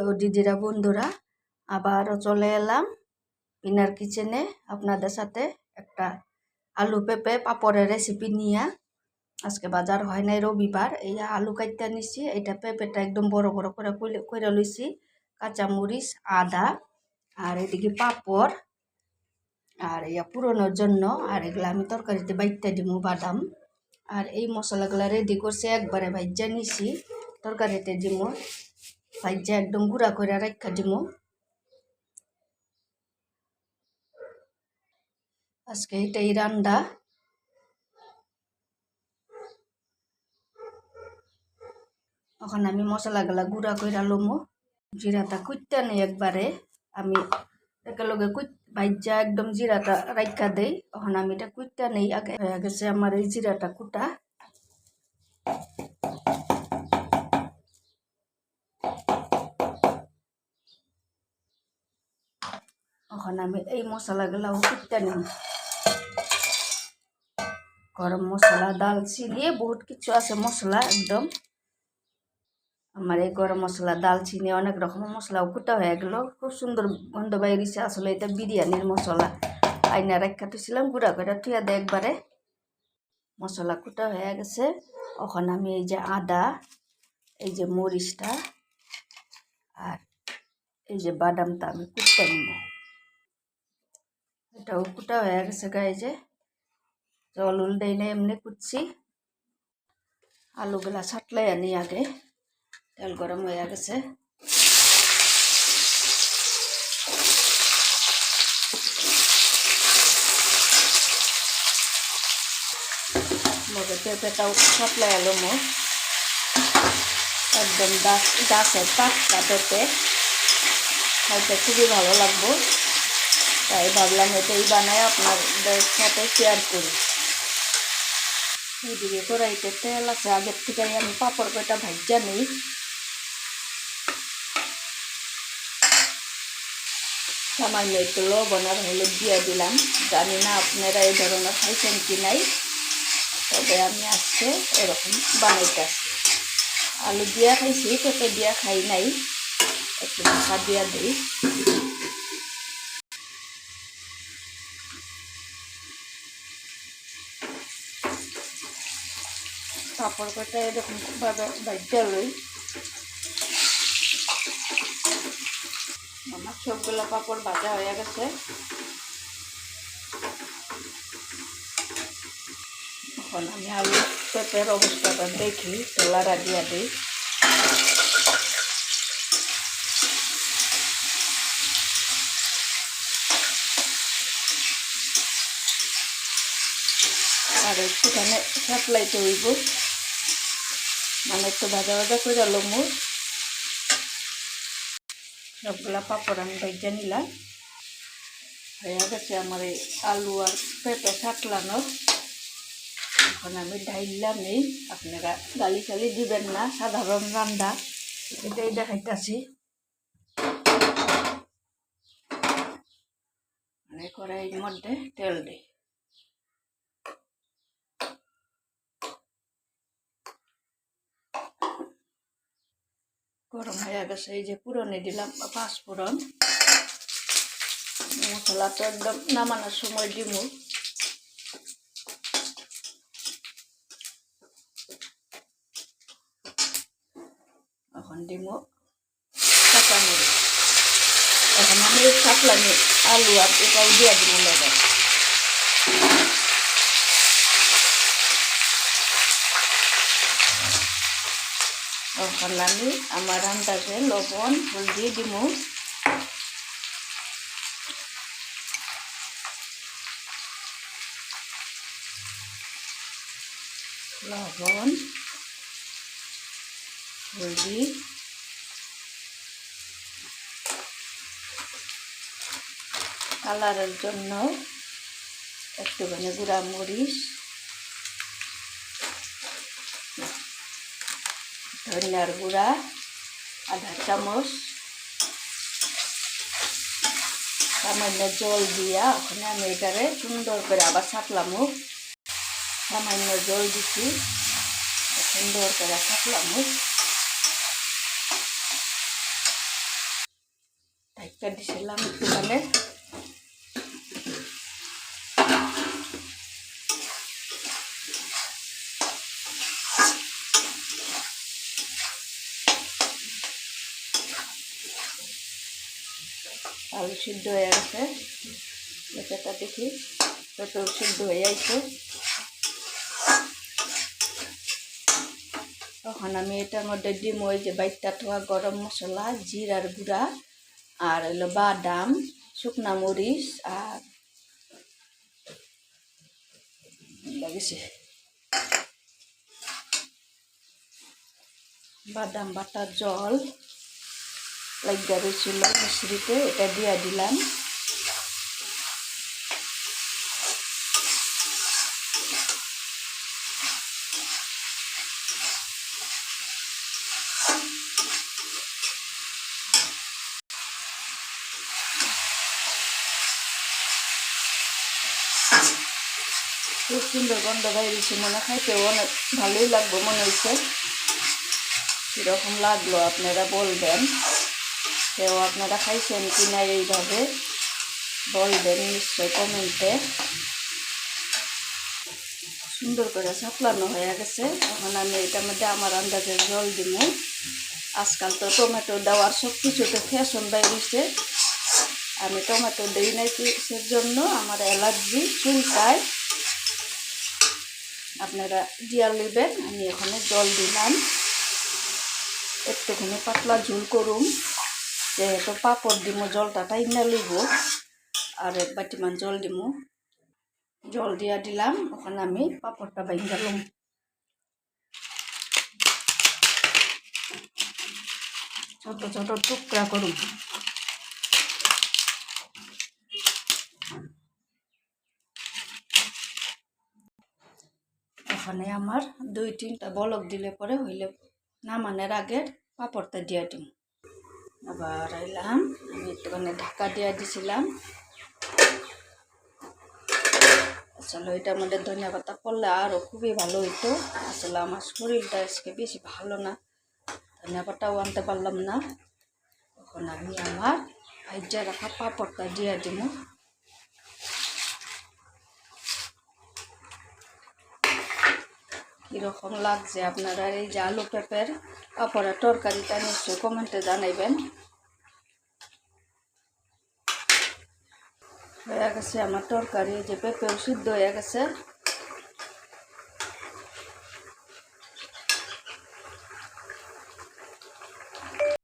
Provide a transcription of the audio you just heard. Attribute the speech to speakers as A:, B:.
A: Hello দিদিরা বন্ধুরা, আবারও চলে এলাম পিনার কিচেনে আপনাদের সাথে একটা আলু পেঁপে পাপড়ের রেসিপি নিয়ে। আজকে বাজার হয় নাই রবিবার, এই আলু কাটতে নিছি এটা পেঁপেটা একদম বড় বড় করে করে লইছি, কাঁচামরিচ, আদা, আর এদিকে পাপড়, আর ইয়া পুরনোর জন্য, আর এগুলো আমি তরকারিতে বাইতে দিমু বাদাম। আর এই মশলাগুলো রেডি করছি, একবারে ভাজ্যা নিছি, তরকারিতে দিমু। ভাজ্যা একদম গুঁড়া করে রাখা দিমু। আজকে এটাই রান্না। এখন আমি মশলাগুলা গুঁড়া করে লমু। জিরাটা কুইটটা নেই একবারে। আমি একেলগে কুইট ভাজ্যা একদম জিরাটা রাখা দেই। এখন আমি এটা কুইটটা নেই। আগে হয়ে গেছে আমার এই জিরাটা কুটা। এখন আমি এই মশলাগুলাও কুটতে নিই গরম মশলা, দালচিনি বহুত কিছু আছে মশলা একদম। আমার এই গরম মশলা, দালচিনি অনেক রকমের মশলাও কুটা হয়ে গেল। খুব সুন্দর গন্ধ বাইরেছে আসলে এটা বিরিয়ানির মশলা। আইনা রাখা তুছিলাম গুঁড়া করে থুয়া দেয় একবারে। মশলা কুটা হয়ে গেছে। এখন আমি এই যে আদা, এই যে মরিচটা আর এই যে বাদামটা আমি কুটতে নিব। এটাও কুটা হয়ে গেছে গায়ে যে জল উল দেয় না এমনি কুটছি। আলুগুলা ছাটলাই আনি আগে। তেল গরম হয়ে গেছে। মগে পেঁপেটাও ছাটলাই আলো মো। একদম গাছ গাছের টাটকা পেঁপে। খাইতে খুবই ভালো লাগবো। তাই ভাবলাম এটাই বানাই, আপনাদের সাথে শেয়ার করি। এইদিকে কড়াইতে তেল আছে, আগের থেকে আমি পাপড় কটা ভাজ্যা নেই। সামান্য একটু লবণ আর হলুদ দিয়ে দিলাম। জানি না আপনারা এই ধরনের খাইছেন কি নাই, তবে আমি আজকে এরকম বানাইতেছি। আলু দিয়া খাইছি, পেঁপে দিয়া খাই নাই, একটু ঢাকা দিয়া দিই। কটা এরকম ভাবে ভাজ্যা লই। আমার সবগুলো পাপড় ভাজা হয়ে গেছে। এখন আমি আলু পেঁপের অবস্থাটা দেখি তোলারা দিয়া দিই। আর একটুখানে সাপ্লাইতে হইব মানে একটু ভাজা ভাজা করে লমু। সবগুলা পাপড় আমি ভেজে নিলাম। হয়ে গেছে আমার এই আলু আর পেঁপে সাতলানো। এখন আমি ঢাইলাম নেই আপনারা গালি চালি দিবেন না, সাধারণ রান্না। এটাই দেখাইতেছি। মানে কড়াইয়ের মধ্যে তেল দিই। গরম হয়ে গেছে, এই যে পুরনে দিলাম পাঁচ পুরন মশলা তো একদম নামানোর সময় দিব এখন দিব কাঁচামরিচ এখন আমি কাটলামি আলু আর এটাও দিয়ে দিব লাগে আমি আমার আন্দাজে লবণ হলদি দিব লবণ হলদি। কালারের জন্য একটুখানি গুঁড়া মরিচ। ধনিয়ার গুঁড়া, আধা চামচ। সামান্য জল দিয়া ওখানে আমি এটারে সুন্দর করে আবার ছাটলামও সামান্য জল দিছি, সুন্দর করে ছাটলামও ঢাকা দিছিলাম একটুখানে আলু সিদ্ধ হয়ে গেছে। পেঁপেটা দেখি। পেঁপেও সিদ্ধ হয়ে আইছে তখন আমি এটার মধ্যে ডিম, ওই যে বাইকটা থোয়া গরম মশলা, জিরার গুঁড়া আর হলো বাদাম, শুকনা মরিচ আর লাগেছে। বাদাম বাটা জল। লাগিয়া রয়েছিল মিশ্রিতে এটা দিয়া দিলাম। খুব সুন্দর গন্ধ বাইরেছে মনে খাইতেও অনেক ভালোই লাগবে মনে হচ্ছে কীরকম লাগল আপনারা বলবেন? কেউ আপনারা খাইছেন কি না এইভাবে, বলবেন নিশ্চয় কমেন্টে। সুন্দর করে সাপলানো হয়ে গেছে। এখন আমি এটার মধ্যে আমার আন্দাজে জল দিব। আজকাল তো টমেটো দেওয়ার সব কিছুতে ফ্যাশন বাইরেছে আমি টমেটো দিই নাই কিসের জন্য? আমার অ্যালার্জি চুলকায়। আপনারা দিয়া নেবেন, আমি এখানে জল দিলাম। একটুখানি পাতলা ঝুল করুম যেহেতু পাপড় দিমু, জলটা টাইনা লইব। আর এক বাটিমান জল দিমু। জল দিয়া দিলাম, ওখানে আমি পাপড়টা বাইন গেলাম ছোট ছোট টুকরা করুন ওখানে আমার দুই তিনটা বলক দিলে পরে হইলে নামানের আগের পাপড়টা দিয়া দিম। আবার এলাম। আমি একটুখানি ঢাকা দিয়া দিছিলাম। আসলে এটার মধ্যে ধনিয়া পাতা পড়লে আরও খুবই ভালো হইতো। আসলে আমার শরীরটা আজকে বেশি ভালো না। ধনিয়া পাতাও আনতে পারলাম না। তখন আমি আমার ভাইজা রাখা পাপড়টা দিয়ে দিব কীরকম লাগছে আপনারা এই যে আলু পেঁপের অপরা তরকারিটা নিশ্চয়ই কমেন্টে জানাইবেন। হয়ে গেছে আমার তরকারি যে পেঁপেও সিদ্ধ হয়ে গেছে।